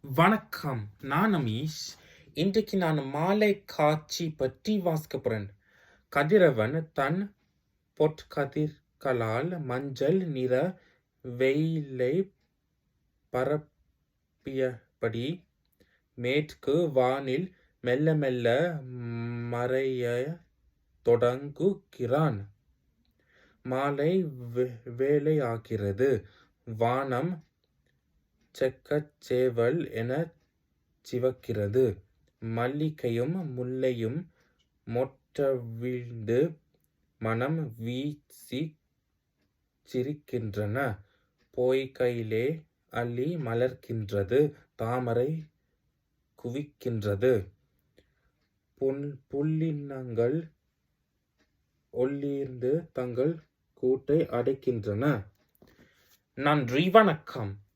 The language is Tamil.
வணக்கம். நான் அமீஷ் இன்றைக்கு நான் மாலை காட்சி பற்றி வாசிக்க போறேன். கதிரவன் தன் பொற்கதிர்களால் மஞ்சள் நிற வெயிலை பரப்பியபடி மேற்கு வானில் மெல்ல மெல்ல மறைய தொடங்குகிறான். மாலை வே- வானம் செக்கச் செக்கச்சேவல் எனச் சிவக்கிறது. மல்லிகையும் முல்லையும் மொட்டவிழ்ந்து மணம் வீசிச் சிரிக்கின்றன. பொய்கையிலே அல்லி மலர்கின்றது தாமரை குவிக்கின்றது. புல் புல்லினங்கள் ஒல்லியிருந்து தங்கள் கூட்டை அடைக்கின்றன. நன்றி வணக்கம்.